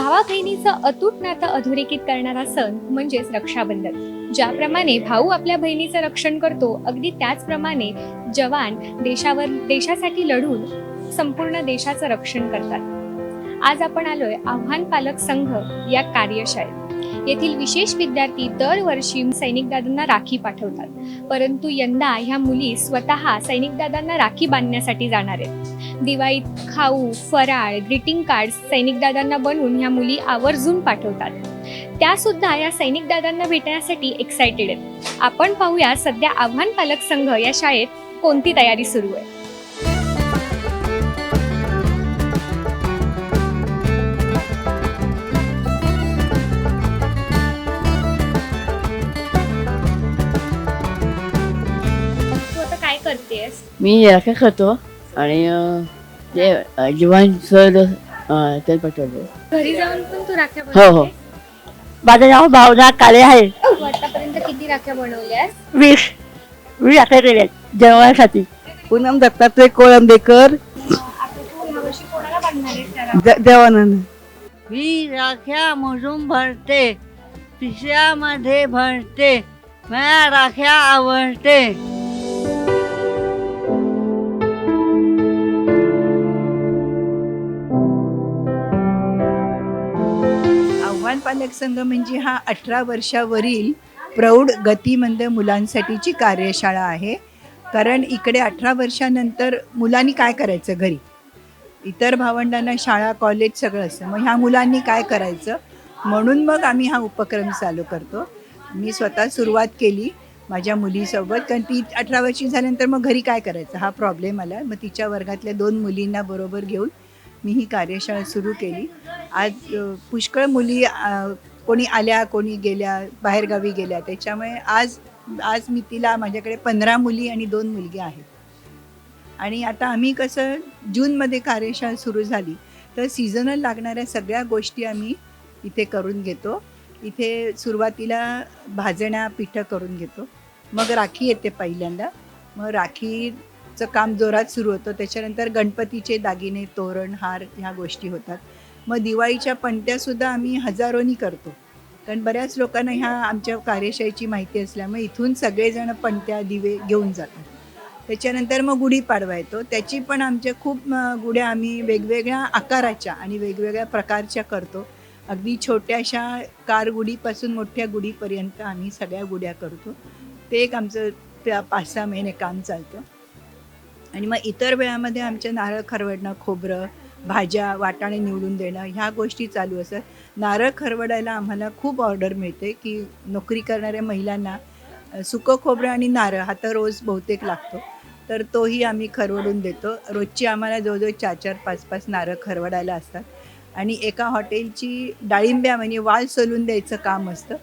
भावा बहिणीचं अतूट नातं अधोरेखित करणारा सण म्हणजेच रक्षाबंधन. ज्याप्रमाणे भाऊ आपल्या बहिणीचं रक्षण करतो अगदी त्याचप्रमाणे जवान देशावर देशासाठी लढून संपूर्ण देशाचं रक्षण करतात. आज आपण आलोय आव्हान पालक संघ या कार्यशाळेत. येथील विशेष विद्यार्थी दरवर्षी सैनिक दादांना राखी पाठवतात. परंतु यंदा ह्या मुली स्वतः सैनिक दादांना राखी बांधण्यासाठी जाणार आहेत. दिवाळीत खाऊ फराळ ग्रीटिंग कार्ड सैनिक दादांना बनवून ह्या मुली आवर्जून पाठवतात. त्या सुद्धा या सैनिक दादांना भेटण्यासाठी एक्सायटेड आहेत. आपण पाहूया सध्या आव्हान पालक संघ या शाळेत कोणती तयारी सुरू आहे. मी राख्या करतो आणि ते अं, जीवन सर अं, ते पाठवले घरी जाऊन पण तू राख्या हो, हो. बनवतेस? माझं नाव भावना काळे आहे. तू आतापर्यंत किती राख्या बनवल्यास? वीस. वीस राख्या केल्या जेवणासाठी. पूनम दत्तात्रय कोळंबेकर. आता तू ह्यावर्षी कोणाला बांधणार आहेस त्या राख्या? देवानंद. मी राख्या मोजून भरते पिशव्यामध्ये भरते मला राख्या आवडते. आव्हान संघ म्हणजे हा अठरा वर्षावरील प्रौढ गतिमंद मुलांसाठीची कार्यशाळा आहे. कारण इकडे अठरा वर्षानंतर मुलांनी काय करायचं घरी? इतर भावंडांना शाळा कॉलेज सगळं असतं. मग ह्या मुलांनी काय करायचं? म्हणून मग आम्ही हा उपक्रम चालू करतो. मी स्वतः सुरुवात केली माझ्या मुलीसोबत. कारण ती अठरा वर्षी झाल्यानंतर मग घरी काय करायचं? हा प्रॉब्लेम आला. मग तिच्या वर्गातल्या दोन मुलींना बरोबर घेऊन मी ही कार्यशाळा सुरू केली. आज पुष्कळ मुली कोणी आल्या कोणी गेल्या बाहेरगावी गेल्या. त्याच्यामुळे आज आज मी तिला माझ्याकडे पंधरा मुली आणि दोन मुलगी आहेत. आणि आता आम्ही कसं जूनमध्ये कार्यशाळा सुरू झाली तर सीझनल लागणाऱ्या सगळ्या गोष्टी आम्ही इथे करून घेतो. इथे सुरुवातीला भाजण्या पिठं करून घेतो. मग राखी येते पहिल्यांदा. मग राखी चं काम जोरात सुरू होतं. त्याच्यानंतर गणपतीचे दागिने तोरण हार ह्या गोष्टी होतात. मग दिवाळीच्या पणत्यासुद्धा आम्ही हजारोनी करतो. कारण बऱ्याच लोकांना ह्या आमच्या कार्यशाळेची माहिती असल्यामुळे इथून सगळेजण पणत्या दिवे घेऊन जातात. त्याच्यानंतर मग गुढीपाडवा येतो. त्याची पण आमच्या खूप गुढ्या आम्ही वेगवेगळ्या आकाराच्या आणि वेगवेगळ्या प्रकारच्या करतो. अगदी छोट्याशा कार गुढीपासून मोठ्या गुढीपर्यंत आम्ही सगळ्या गुढ्या करतो. ते एक आमचं त्या पाच सहा महिने काम चालतं. आणि मग इतर वेळामध्ये आमच्या नारळ खरवडणं खोबरं भाज्या वाटाणे निवडून देणं ह्या गोष्टी चालू असतात. नारळ खरवडायला आम्हाला खूप ऑर्डर मिळते की नोकरी करणाऱ्या महिलांना सुकं खोबरं आणि नारळ हा तर रोज बहुतेक लागतो. तर तोही आम्ही खरवडून देतो. रोजची आम्हाला जवळजवळ चार चार पाच पाच नारळ खरवडायला असतात. आणि एका हॉटेलची डाळिंब्या म्हणजे वाल सोलून द्यायचं काम असतं.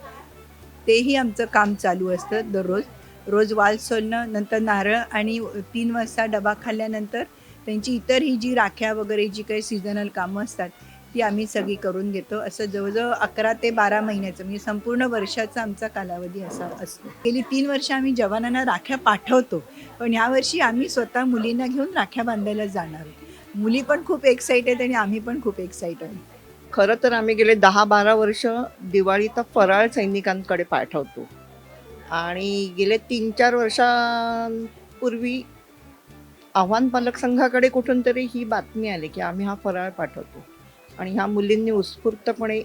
तेही आमचं काम चालू असतं दररोज. रोज वाल सोलणं नंतर नारळ आणि तीन वाजता डबा खाल्ल्यानंतर त्यांची इतर ही जी राख्या वगैरे जी काही सीझनल कामं असतात ती आम्ही सगळी करून घेतो असं जवळजवळ अकरा ते बारा महिन्याचं म्हणजे संपूर्ण वर्षाचा आमचा कालावधी असा असतो. गेली तीन वर्ष आम्ही जवानांना राख्या पाठवतो पण ह्यावर्षी आम्ही स्वतः मुलींना घेऊन राख्या बांधायला जाणार आहोत. मुली पण खूप एक्साइटेड आणि आम्ही पण खूप एक्साइटेड खरं तर आम्ही गेले दहा बारा वर्ष दिवाळीचा फराळ सैनिकांकडे पाठवतो. आणि गेले तीन चार वर्षांपूर्वी आव्हान पालक संघाकडे कुठून तरी ही बातमी आली की आम्ही हा फराळ पाठवतो. आणि ह्या मुलींनी उत्स्फूर्तपणे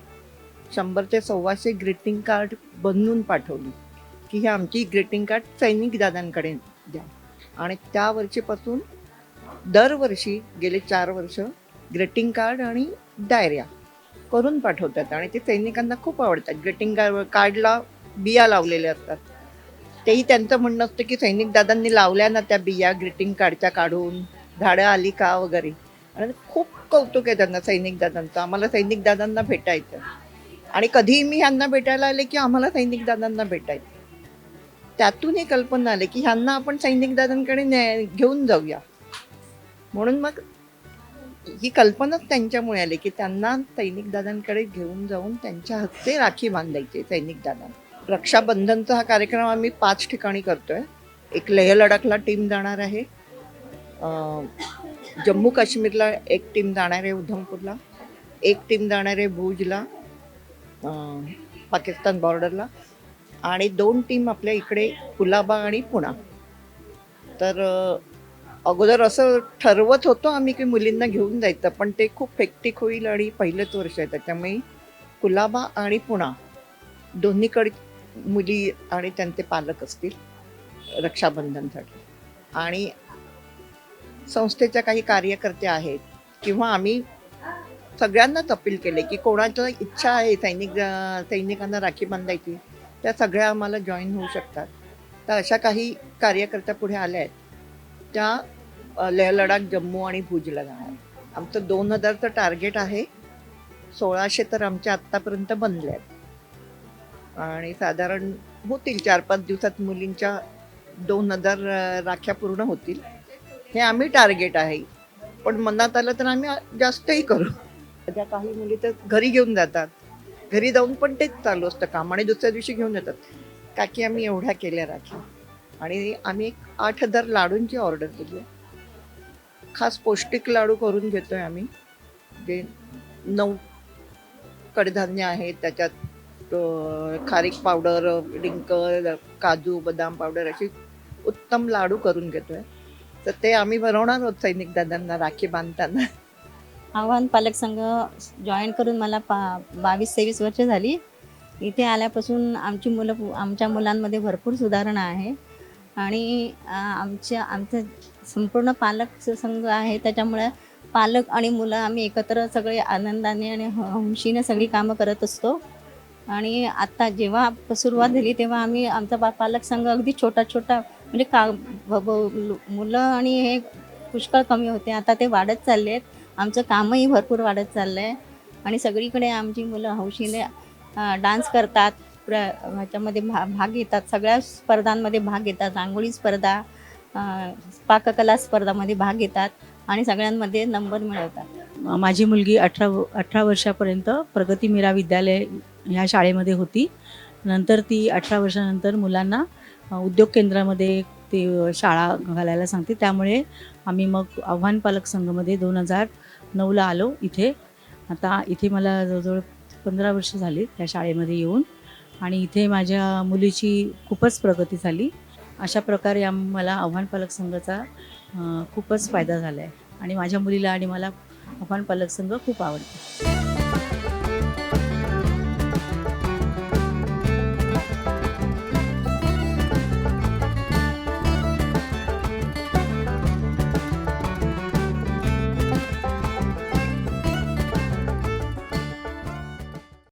शंभर ते सव्वाशे ग्रीटिंग कार्ड बनवून पाठवली की हे आमची ग्रीटिंग कार्ड सैनिक दादांकडे द्या. आणि त्या वर्षीपासून दरवर्षी गेले चार वर्ष ग्रीटिंग कार्ड आणि डायऱ्या करून पाठवतात आणि ते सैनिकांना खूप आवडतात. ग्रीटिंग कार्ड कार्डला बिया लावलेल्या असतात. तेही त्यांचं म्हणणं असतं की सैनिक दादांनी लावल्या ना त्या बिया ग्रीटिंग कार्डच्या काढून झाडं आली का वगैरे. आणि खूप कौतुक आहे त्यांना सैनिक दादांचं. आम्हाला सैनिक दादांना भेटायचं. आणि कधीही मी ह्यांना भेटायला आले की आम्हाला सैनिक दादांना भेटायचं. त्यातून ही कल्पना आली की ह्यांना आपण सैनिक दादांकडे न्या- घेऊन जाऊया. म्हणून मग ही कल्पनाच त्यांच्यामुळे आली की त्यांना सैनिक दादांकडे घेऊन जाऊन त्यांच्या हस्ते राखी बांधायची सैनिक दादांना. रक्षाबंधनचा हा कार्यक्रम आम्ही पाच ठिकाणी करतोय. एक लेह लडाखला टीम जाणार आहे. जम्मू काश्मीरला एक टीम जाणार आहे उधमपूरला. एक टीम जाणार आहे भुजला पाकिस्तान बॉर्डरला. आणि दोन टीम आपल्या इकडे कुलाबा आणि पुणा. तर अगोदर असं ठरवत होतो आम्ही की मुलींना घेऊन जायचं पण ते खूप हेक्टिक होईल आणि पहिलंच वर्ष आहे. त्याच्यामुळे कुलाबा आणि पुणा दोन्हीकडे मुली आणि त्यांचे पालक असतील रक्षाबंधनसाठी. आणि संस्थेच्या काही कार्यकर्ते आहेत किंवा आम्ही सगळ्यांनाच अपील केले की कोणाच्या इच्छा आहे सैनिक सैनिकांना राखी बांधायची त्या सगळ्या आम्हाला जॉईन होऊ शकतात. तर अशा काही कार्यकर्त्या पुढे आल्या आहेत. त्या लेह लडाख जम्मू आणि भुजला जाणार. आमचं दोन हजारचं टार्गेट आहे. सोळाशे तर आमच्या आत्तापर्यंत बनले आहेत. आणि साधारण होतील चार पाच दिवसात मुलींच्या दोन हजार राख्या पूर्ण होतील. हे आम्ही टार्गेट आहे. पण मनात आलं तर आम्ही जास्तही करू. त्या काही मुली तर घरी घेऊन जातात. घरी जाऊन पण तेच चालू असतं काम आणि दुसऱ्या दिवशी घेऊन येतात. काकी आम्ही एवढ्या केल्या राखी आणि आम्ही एक आठ हजार लाडूंची ऑर्डर दिली आहे. खास पौष्टिक लाडू करून घेतोय आम्ही. जे नऊ कडधान्य आहेत त्याच्यात खारीक पावडर डिंक काजू बदाम पावडर अशी उत्तम लाडू करून घेतोय. तर ते आम्ही बनवणार आहोत सैनिक दादांना राखी बांधताना. आव्हान पालक संघ जॉईन करून मला पा बावीस तेवीस वर्ष झाली. इथे आल्यापासून आमची मुलं आमच्या मुलांमध्ये भरपूर सुधारणा आहे. आणि आमच्या आमचं संपूर्ण पालक संघ आहे. त्याच्यामुळे पालक आणि मुलं आम्ही एकत्र सगळे आनंदाने आणि ह- हौशीने सगळी कामं करत असतो. आणि आत्ता जेव्हा सुरुवात झाली तेव्हा आम्ही आमचा पा पालक संघ अगदी छोटा छोटा म्हणजे का ब- ब- मुलं आणि हे पुष्कळ कमी होते. आता ते वाढत चालले आहेत. आमचं कामही भरपूर वाढत चाललं आहे आणि सगळीकडे आमची मुलं हौशीने डान्स करतात. प्र ह्याच्यामध्ये भा भाग घेतात. सगळ्या स्पर्धांमध्ये भाग घेतात. रांगोळी स्पर्धा पाककला स्पर्धामध्ये भाग घेतात आणि सगळ्यांमध्ये नंबर मिळवतात. माझी मुलगी अठरा अठरा वर्षापर्यंत प्रगती मीरा विद्यालय ह्या शाळेमध्ये होती. नंतर ती अठरा वर्षानंतर मुलांना उद्योग केंद्रामध्ये ते शाळा घालायला सांगते. त्यामुळे आम्ही मग आव्हान पालक संघमध्ये दोन हजार नऊला आलो इथे. आता इथे मला जवळजवळ पंधरा वर्ष झाली त्या शाळेमध्ये येऊन आणि इथे माझ्या मुलीची खूपच प्रगती झाली. अशा प्रकारे आम मला आव्हान पालक संघाचा खूपच फायदा झाला आहे आणि माझ्या मुलीला आणि मला आव्हान पालक संघ खूप आवडतो.